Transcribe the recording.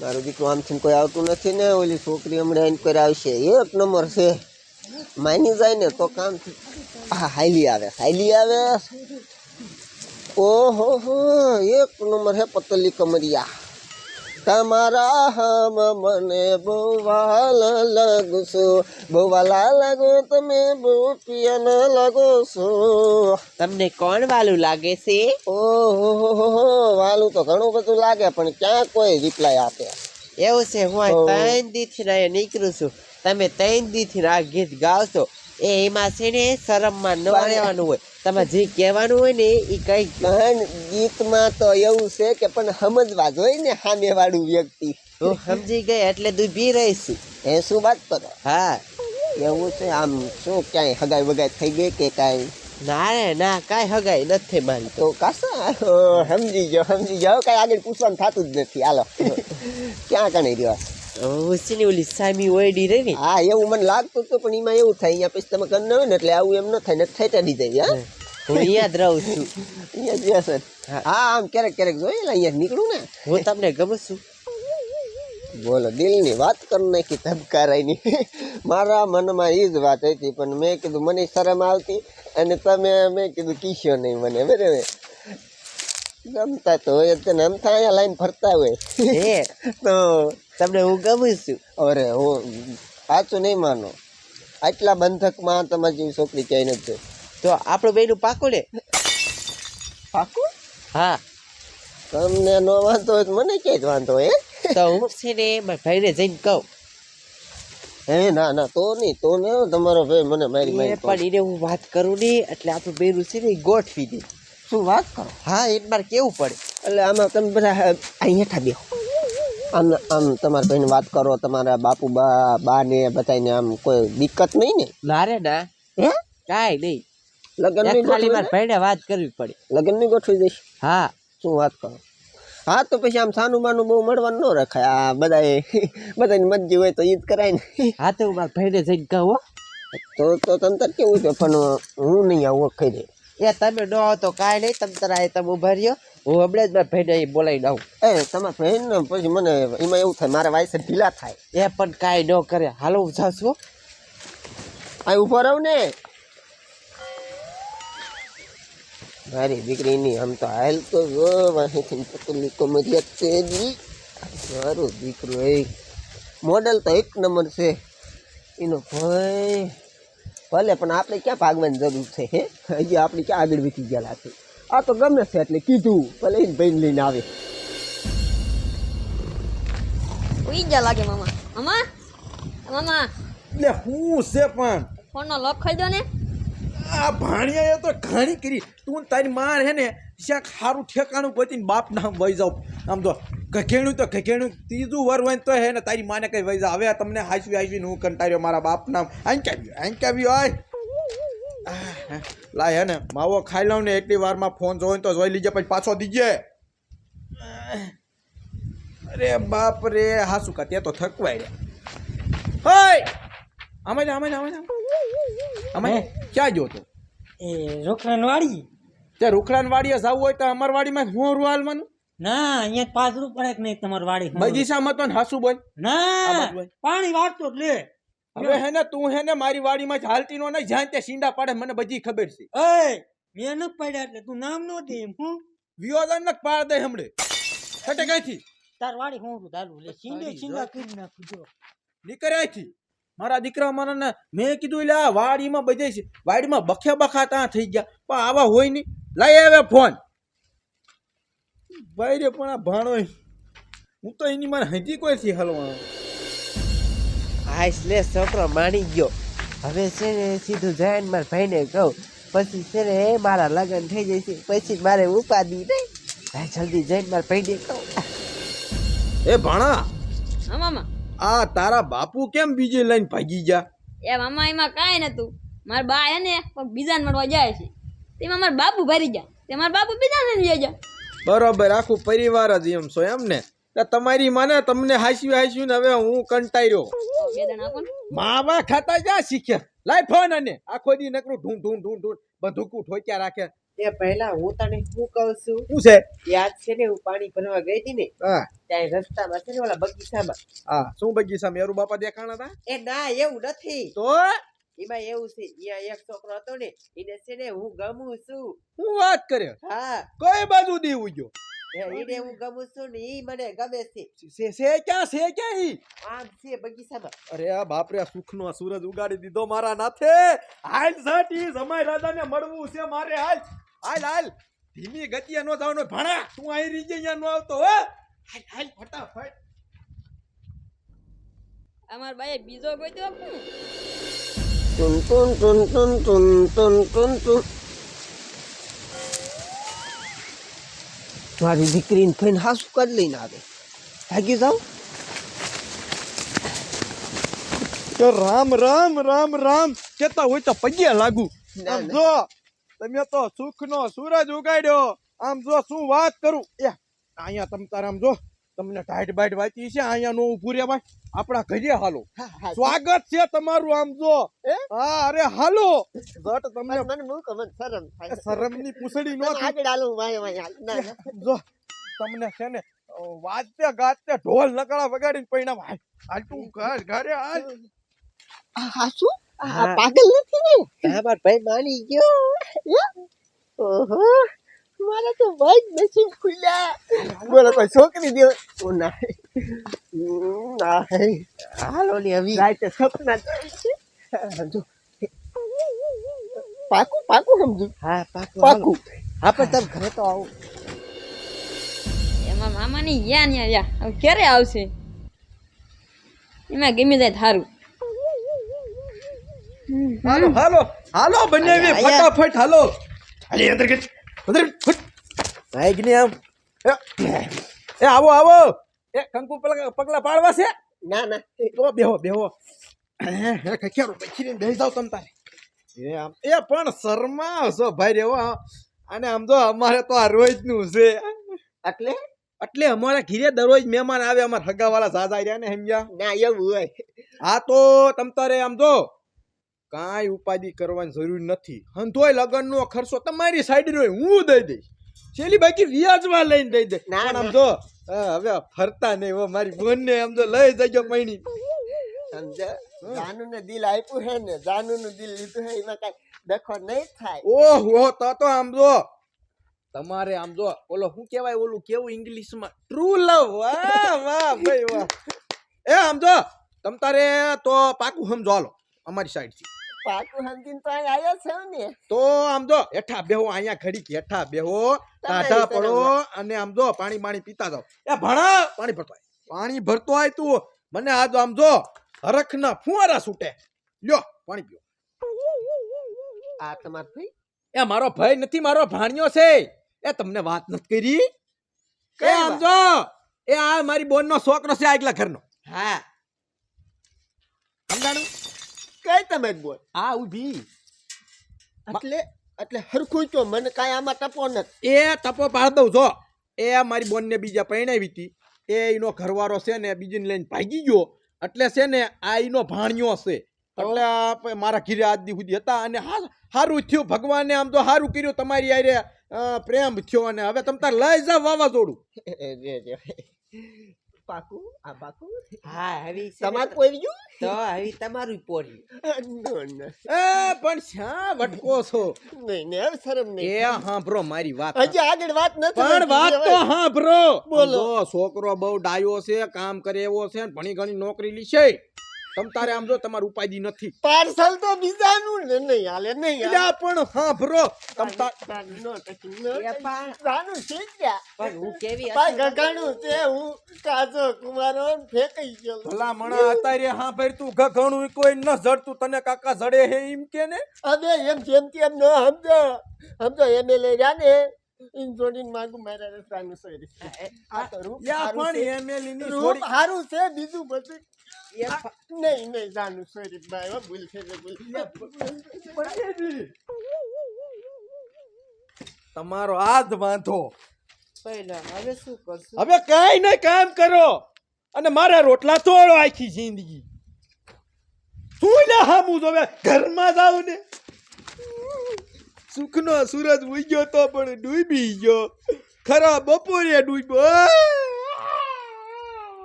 મારું દીકરું આમથી કોઈ આવતું નથી ને, ઓલી છોકરી હમણાં એન્ક્વાયરી આવશે. એક નંબર છે. માની જાય ને તો કામ હા હાઈલી આવે હાઈલી આવે. ઓહો એક નંબર હે પતલી કમરિયા. તમારા હમ મને બોવાલ વાલ લાગશો બહુ લાગો તમે બહુ પિયન લાગો છો તમને કોણ વાલું લાગે છે? ઓહો વાલું તો ઘણું બધું લાગે પણ ક્યાં કોઈ રિપ્લાય આપે? એવું છે હું. ત્રણ દીથી નીકળું છું. તમે ત્રણ દીથી આ ગીત ગાવશો. એ એમાં છે ને શરમમાં ન રહેવાનું હોય. તમે જે કહેવાનું હોય ને એ કંઈક પણ ગીતમાં તો એવું છે કે પણ સમજવા જોઈએ ને સામેવાળું વ્યક્તિ. હું સમજી ગઈ એટલે તું બી રહીશું. એ શું વાત કરો? હા. એવું છે? આમ શું ક્યાંય હગાઈ વગાઈ થઈ ગઈ કે કાંઈ? ના રે ના કાંઈ હગાઈ નથી મારી તો કાશા સમજી જાઓ સમજી જાઓ કાંઈ આગળ પૂછવાનું થતું જ નથી. હાલો. ક્યાં કણે રહ્યો? હું છે ને ઓલી સામી ઓયડી રહી ને હા એવું મને લાગતું હતું પણ એમાં એવું થાય અહીંયા પછી તમે કરી હોય ને એટલે આવું એમ ન થાય ને થેટાડી જાય હા? હું. અહીંયા જ રહું છું. અહીંયા જ રહેશે. હા. આમ ક્યારેક ક્યારેક જોઈએ અહીંયા નીકળું ને. હું તમને ગમું છું. બોલો દિલની વાત કરી નાખી ધબકારાની મારા મનમાં એ જ વાત હતી પણ મેં કીધું મને શરમ આવતી અને તમે મેં કીધું કીશો નહીં મને બરાબર? ગમતા તો હોય તને આમ થાય લાઈન ફરતા હોય. હે. તો તમને હું ગમું છું અરે હું સાચું નહીં માનો. આટલા બંધકમાં તમારી જેવી છોકરી ક્યાંય નથી તો આપણું બેનું પાકું ને પાકું? હા. તમને નો વાંધો હોય મને ક્યાંય જ વાંધો હે? તો હું છે ને મારા ભાઈને જઈને કહું. હે ના ના તો નહીં તો ને તમારો ભાઈ મને મારી મારી પણ એને હું વાત કરું ને એટલે આપણું બેનું છે ને ગોઠવી દે. શું વાત કરો? હા એક બાર કેવું પડે? એટલે આમાં તમે બધા અહીં હેઠા બેહો. આમ આમ તમારા ભાઈને વાત કરો તમારા બાપુ બા બા ને બધાને આમ કોઈ દિક્કત નહીં ને? ના રે ના. હે? કાંઈ નહીં. લગ્ન ખાલી મારા ભાઈને વાત કરવી પડે. લગ્નની ગોઠવી દઈશ? હા. શું વાત કરો? હા તો પછી આમ સાનું માનું બહુ મળવાનું ન રખાય. આ બધાએ બધાની મરજી હોય તો ઈદ કરાય ને. હા તો મારા ભાઈને જઈને કહું હો. તો તો તંતર કેવું છે? પણ હું નહીં આવું ખાઈ દે એ તમે ન આવો તો કાંઈ નહીં તમે તારા એ તમે ઊભા રહ્યો. હું હમણાં જ મારા ભાઈને અહીં બોલાવીને આવું એ તમારા ભાઈ ને પછી મને એમાં એવું થાય મારા વાયસે ઢીલા થાય. એ પણ કાંઈ ન કરે. હાલો હું જાઉં છું. આ ઊભો રહું ને. મારી દીકરીની આમ તો હાલ તો અહીંથી કમરિયા છે જી મારો દીકરો એ મોડલ તો એક નંબર છે. એનો ભાઈ ભલે પણ આપણે ક્યાં ભાગવાની જરૂર છે હે? હજી આપણે ક્યાં આગળ વીતી ગયેલા છે? આ તો ગમે છે એટલે કીધું ભલે એને ભાઈને લઈને આવે. ઉઈ જા લાગે મામા. મામા? મામા? એટલે હું છે પણ? ફોનનો લોક ખોલી દો ને. આ ભાણિયાએ તો ઘણી કરી. તું તારી માર હે ને શાક સારું ઠેકાણું પહોંચીને બાપ ના વહી જાવ આમ તો ઘઘેણું તો ઘઘેણું ત્રીજું વર હોય તો હે ને તારી માને કઈ જાવ હવે તમને હાચવી હાચવી હું કંટાળ્યો મારા બાપ નામ આઈ ક્યાં આઈ ક્યાં હોય લાય હે ને માવો ખાઈ લઉં ને એટલી વારમાં ફોન જોઈને તો જોઈ લીજે પછી પાછો દીજે અરે બાપ રે શું કા તે તો થકવાય રે. હોય! આમાં આમાં આમાં. આમાં ક્યાં જો તો? એ રોકડાન વાડી તે રૂખડાન વાડીએ જવું હોય તો અમાર વાડીમાં હું રૂહાલવાનું ના અહીંયા પાછળું પડે કે નહીં તમારી વાડી બગીચામાં તો હાસુ બોલ. ના પાણી વાળતો લે હવે હે ને તું હે ને મારી વાડીમાં જ હાલતી નો નહીં જ્યાં ત્યાં સીંડા પાડે મને બધી ખબર છે. એ મેં ન પડ્યા એટલે તું નામ નો દે એમ હું? વિયોદન ન પાડ દે હમણે. છટે કઈથી તાર વાડી હું છું તારું લે. સીંડે સીંડા કરી નાખું જો. નીકળે અહીંથી મારા દીકરા મારા ને મેં કીધું એટલે આ વાડીમાં બધે વાડીમાં બખે બખા ત્યાં થઈ ગયા. પણ આવા હોય નહીં. લઈ આવે ફોન. ભાઈ રે પણ આ ભાણો હું તો એની મારે હજી કોઈ થી હલવાનો? હાઈસ લે છોકરો માણી ગયો. હવે છે ને સીધું જઈને મારા ભાઈને કહું. પછી છે ને એ મારા લગ્ન થઈ જશે પછી મારે ઉપાદી નહીં. હા જલ્દી જઈને મારા ભાઈને કહું. એ ભાણા હા મામા. આ તારા બાપુ કેમ બીજે લઈને ભાગી ગયા? એ મામા એમાં કાંઈ નતું મારા બા હે ને બીજાને મળવા જાય છે. તેમાં મારા બાપુ ભરી ગયા. તે મારા બાપુ બીજાને લઈ જાય બરોબર આખું પરિવાર જ એમ છો એમ ને? તમારી માને તમને હાસ્યું હાસ્યું ને હવે હું કંટાળ્યો. માવા ખાતા જા શીખ્યા? લાય ફોન અને આખો દી નકરું ઢૂંઢ ઢૂંઢ ઢૂંઢ ઢૂંઢ બંદૂકું ઠોક્યા રાખે. એ પહેલા હું તને શું કહું છું? શું છે? યાદ છે ને હું પાણી ભરવા ગઈ હતી ને? હા. ત્યાં રસ્તામાં છે ને ઓલા બગીચામાં. હા શું બગીચા મેરું બાપા દેખાણા હતા એ ના એવું નથી. તો? એમાં એવું છે અહીંયા એક છોકરો હતો ને એને છે ને હું ગમું છું. હું વાત કરે હા. કઈ બાજુ દીવું ગયો? એ એને હું ગમું છું ને ઈ મને ગમે છે. સે સે ક્યાં સે ક્યાં ઈ? આમ છે બગીચામાં. અરે આ બાપ રે સુખનો સૂરજ ઉગાડી દીધો મારા નાથે. હાલ સાટી જમાઈ રાજાને મળવું છે મારે હાલ. હાલ હાલ. ધીમી ગતિએ નો જાવનો. ભણા તું આઈ રીજે અહીંયા નો આવતો હે. હાલ હાલ ફટાફટ. અમાર બાએ બીજો કોઈ tun tun tun tun tun tun ટુન ટુન મારી દીકરીને થઈને હાસુ કરી લઈને આવે. ભાગી કે રામ રામ રામ રામ. કેતા હોય તો પગે લાગુ. આમ જો તમે તો સુખનો સૂરજ ઉગાડ્યો. આમ જો શું વાત કરું? એ અહીંયા તમ તારે આમ જો. તમને ટાઈટ બાઈટ વાંચી છે? અહીંયા નો ઉભું રહેવાય આપણા ઘરે હાલો. સ્વાગત છે તમારું આમ જો. એ? હા અરે હાલો. જટ તમને મને મૂકો મને શરમ થાય. શરમની પૂછડી નો આગળ હાલું ભાઈ. ના ના. જો તમને છે ને વાજતે ગાજતે ઢોલ નકળા વગાડીને પૈણા ભાઈ. હાલ તું ઘર ઘરે હાલ. હા હાસુ. પાગલ નથી ને? હા ભાઈ માની ગયો. ઓહો. મારા તો ભાઈ જ નસીબ ખુલ્યા બોલો કોઈ છોકરી દેવ ઓ ના ના હે. હાલો ને હવે. રાતે સપના સમજો પાકું પાકું સમજુ. હા પાકું પાકું. હા પણ તમે ઘરે તો આવો. એમાં મામાની યા ન્યા યા હવે ક્યારે આવશે? એમાં ગમી જાય થારું. હાલો હાલો. હાલો બંને. ફટાફટ હાલો. અરે અંદર ગેટ ભાઈ ને આમ? એ, એ આવો આવો. એ કંકુ પગલા પગલા પાડવા છે? ના ના. તો બેહો બેહો. હે હે ખખ્યારો બેસીને બેસી જાવ તમ તારે. એ આમ એ પણ શર્મા છો ભાઈ રેવો. અને આમ તો અમારે તો આ રોજનું છે. એટલે? એટલે અમારા ઘીરે દરરોજ મહેમાન આવે અમારા હગાવાળા સાજા રહ્યા ને સમજ્યા? ના એવું હોય. હા તો તમ તારે આમ જો. કાંઈ ઉપાધિ કરવાની જરૂર નથી. હંધોય લગનનો ખર્ચો તમારી સાઈડ રહ્યો હું દઈ દઈશ. છેલ્લી બાકી વ્યાજમાં લઈને દઈ દે પણ આમ જો હવે ફરતા નહીં હો મારી બોનને આમ જો લઈ જજો પૈણી સમજે જાનુ ને દિલ આપ્યું હે ને જાનુ નું દિલ લીધું હે એમાં કઈ દખો નહીં થાય. ઓહો તો તો આમ જો તમારે આમ જો ઓલો શું કહેવાય ઓલું કેવું ઇંગ્લિશમાં? ટ્રુ લવ વાહ વાહ ભાઈ વાહ. એ આમ જો તમ તારે તો પાકું સમજો હાલો અમારી સાઈડથી પાકું સમજીને તો આવ્યો છે ને. તો આમ જો હેઠા બેહો અહીંયા ઘડીક હેઠા બેહો ટાઢા પડો અને આમ જો પાણી પાણી પીતા જાવ એ ભણા પાણી ભરતો આય. પાણી ભરતો આય તું. મને આ જો આમ જો હરખના ફુવારા છૂટે. લ્યો પાણી પીઓ. આ તમાર ભાઈ? એ મારો ભાઈ નથી મારો ભાણિયો છે. એ તમને વાત નથી કરી? કે આમ? જો એ આ મારી બોનનો છોકરો છે આગલા ઘરનો. હા. સમજાણું? કઈ તમે જ બોલ. આ ઊભી. એટલે એટલે હરખું તો મને કાંઈ આમાં ટપો નથી. એ તપો પાડ દઉં જો. એ મારી બોનને બીજા પરણાવી હતી. એ એનો ઘરવાળો છે ને બીજીને લઈને ભાગી ગયો. એટલે છે ને આ એનો ભાણિયો છે. એટલે મારા ઘીરે આજ સુધી હતા અને હા સારું થયું. ભગવાને આમ તો સારું કર્યું. તમારી આરે પ્રેમ થયો અને હવે તમે તાર લઈ જાવ વાવાઝોડું. પાકું આ પાકું? હા આવી તમાર પોર્યું તો આવી તમારું પોર્યું નો નો. એ પણ શા વટકો છો? નહીં નહીં હવે શરમ એ હા બ્રો મારી વાત હજી આગળ વાત નથી પણ વાત તો હા બોલો. બોલો છોકરો બહુ ડાયો છે કામ કરે એવો છે ભણી ઘણી ઘણી નોકરી લીશે તમ તારે આમ જો તમારું ઉપાધિ નથી. પાર્સલ તો બીજાનું ને નહીં હાલે નહીં હાલે. એટલે પણ ભરો તમ તાર તાન- નો ટકી, નો એ ટકી. પણ- જાનું હું કેવી ગગાણું હું કાજો કુમારો ફેંકાઈ ગયો. ભલા મણા અત્યારે હા ભાઈ તું ગગણું કોઈ ન જડતું તને કાકા જડે હે એમ કે ને? અબે એમ જેમ તેમ ન સમજો. સમજો એમ રહ્યા ને. ઈન જોડીને માંગુ મારા રસ્તાનું સોરી આ તો રૂપ યા પણ છે. એમએલએ ની રૂપ હારું છે બીજું બધું. નહીં નહીં જાનું સોરી ભાઈ હો, ભૂલ છે તો ભૂલ. તમારો હાથ વાંધો. પહેલા હવે શું કરશું? હવે કઈ નહીં કામ કરો. અને મારા રોટલા તોડો આખી જિંદગી. શું લે હામું જોવે ઘરમાં જાવ ને. સુખનો સૂરજ ઉગ્યો તો પણ ડૂબી ગયો. ખરા બપોરે ડૂબ્યો.